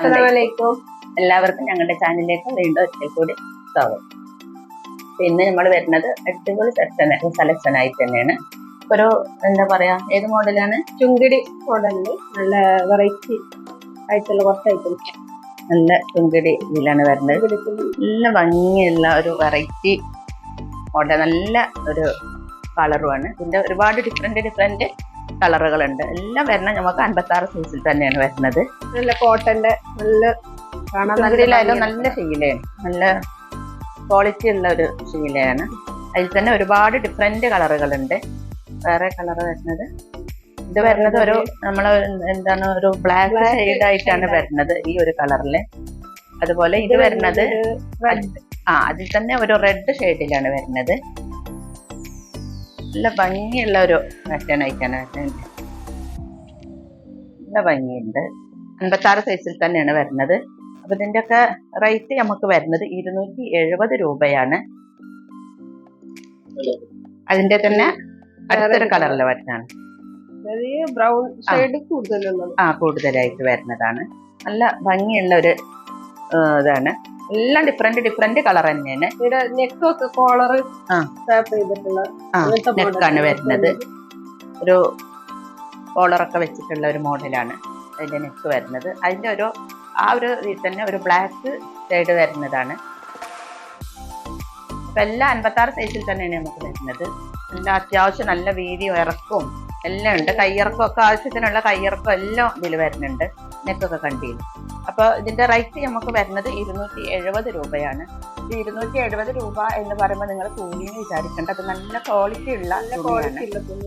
അസ്സലാമലൈക്കും. എല്ലാവർക്കും ഞങ്ങളുടെ ചാനലിലേക്ക് വീണ്ടും ഒരിക്കൽ കൂടി സ്വാഗതം. പിന്നെ നമ്മൾ വരുന്നത് അടിപൊളി സെക്ഷൻ സെലക്ഷൻ ആയി തന്നെയാണ്. ഒരു എന്താ പറയാ ഏത് മോഡലാണ്? ചുങ്കിടി മോഡലിൽ നല്ല വെറൈറ്റി ആയിട്ടുള്ള കുറച്ച് ഐറ്റംസ് നല്ല ചുങ്കിടി ഇതിലാണ് വരുന്നത്. നല്ല ഭംഗിയുള്ള ഒരു വെറൈറ്റി മോഡൽ നല്ല ഒരു കളറുമാണ് ഇതിന്റെ ഒരുപാട് ഡിഫറെന്റ് ഡിഫറെന്റ് കളറുകളുണ്ട്. എല്ലാം വരണം. നമുക്ക് അൻപത്തി ആറ് സൈസിൽ തന്നെയാണ് വരുന്നത്. നല്ല കോട്ടന്റെ നല്ല കാണാൻ നല്ല നല്ല ശീലയാണ്. നല്ല ക്വാളിറ്റി ഉള്ള ഒരു ശീലയാണ്. അതിൽ തന്നെ ഒരുപാട് ഡിഫറെന്റ് കളറുകളുണ്ട്. വേറെ കളർ വരുന്നത്? ഇത് വരുന്നത് ഒരു നമ്മൾ എന്താണ് ഒരു ബ്ലാക്ക് ഷെയ്ഡ് ആയിട്ടാണ് വരുന്നത് ഈ ഒരു കളറിൽ അതുപോലെ ഇത് വരുന്നത് ആ അതിൽ തന്നെ ഒരു റെഡ് ഷെയ്ഡിലാണ് വരുന്നത്. നല്ല ഭംഗിയുള്ള ഒരു പാറ്റേൺ അയക്കാനായിട്ട് നല്ല ഭംഗിയുണ്ട്. അൻപത്താറ് സൈസിൽ തന്നെയാണ് വരുന്നത്. അപ്പൊ ഇതിന്റെയൊക്കെ റേറ്റ് നമുക്ക് വരുന്നത് ഇരുന്നൂറ്റി എഴുപത് രൂപയാണ്. അതിന്റെ തന്നെ അടുത്തൊരു കളറിൽ വരുന്നതാണ്. ബ്രൗൺ ഷെയ്ഡ് ആ കൂടുതലായിട്ട് വരുന്നതാണ്. നല്ല ഭംഗിയുള്ള ഒരു ഇതാണ്. എല്ലാം ഡിഫറെന്റ് ഡിഫറെന്റ് കളർ തന്നെയാണ്. ഇവിടെ നെക്കൊക്കെ കോളർ. ചെയ്തിട്ടുള്ള നെക്കാണ് വരുന്നത്. ഒരു കോളറൊക്കെ വെച്ചിട്ടുള്ള ഒരു മോഡലാണ് അതിന്റെ നെക്ക് വരുന്നത്. അതിന്റെ ഒരു ആ ഒരു ഇതിൽ തന്നെ ഒരു ബ്ലാക്ക് ഷെയ്ഡ് വരുന്നതാണ്. അപ്പൊ എല്ലാം അൻപത്താറ് സൈസിൽ തന്നെയാണ് നമുക്ക് വരുന്നത്. എല്ലാം അത്യാവശ്യം നല്ല വീതിയും ഇറക്കവും എല്ലാം ഉണ്ട്. കയ്യിറക്കം ഒക്കെ ആവശ്യത്തിനുള്ള കയ്യിറക്കം എല്ലാം ഇതിൽ വരുന്നുണ്ട്. നെക്കൊക്കെ കണ്ടിയിൽ അപ്പൊ ഇതിന്റെ റേറ്റ് നമുക്ക് വരുന്നത് ഇരുന്നൂറ്റി എഴുപത് രൂപയാണ്. ഈ ഇരുന്നൂറ്റി എഴുപത് രൂപ എന്ന് പറയുമ്പോൾ നിങ്ങൾ തുണിയെന്ന് വിചാരിക്കേണ്ട അത് നല്ല ക്വാളിറ്റി ഉള്ള.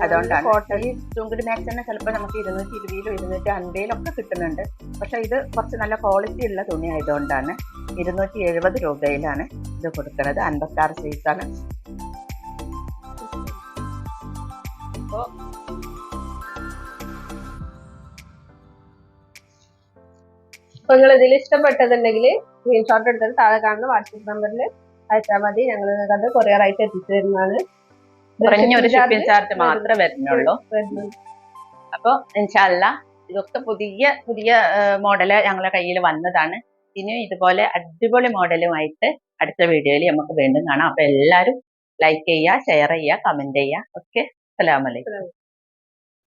അതുകൊണ്ടാണ്. കോട്ടൺ ഈ ചുങ്കിടി തന്നെ ചിലപ്പോൾ നമുക്ക് ഇരുന്നൂറ്റി ഇരുപതിലും ഇരുന്നൂറ്റി അൻപതിലും ഒക്കെ കിട്ടുന്നുണ്ട്. പക്ഷെ ഇത് കുറച്ച് നല്ല ക്വാളിറ്റി ഉള്ള തുണി ആയതുകൊണ്ടാണ് ഇരുന്നൂറ്റി എഴുപത് രൂപയിലാണ് ഇത് കൊടുക്കുന്നത്. അൻപത്താറ് സൈസാണ് അപ്പോൾ അപ്പൊ നിങ്ങൾ ഇതിൽ ഇഷ്ടപ്പെട്ടതുണ്ടെങ്കിൽ സ്ക്രീൻഷോട്ട് എടുത്തിട്ട് താഴെ കാണുന്ന വാട്സപ്പ് നമ്പറിൽ അയച്ചാൽ മതി. ഞങ്ങൾ അത് കൊറിയർ ആയിട്ട് എത്തിച്ചു തരുന്നതാണ്. അപ്പൊ ഷിപ്പിംഗ് ചാർജ് മാത്രമേ വരുന്നുള്ളൂ. അപ്പോൾ ഇൻഷാല്ല ഇതൊക്കെ പുതിയ പുതിയ മോഡൽ ഞങ്ങളുടെ കയ്യിൽ വന്നതാണ്. ഇനിയും ഇതുപോലെ അടിപൊളി മോഡലുമായിട്ട് അടുത്ത വീഡിയോയിൽ നമുക്ക് വീണ്ടും കാണാം. അപ്പൊ എല്ലാവരും ലൈക്ക് ചെയ്യുക ഷെയർ ചെയ്യുക കമന്റ് ചെയ്യുക. ഓക്കെ അസ്സലാമലൈക്കും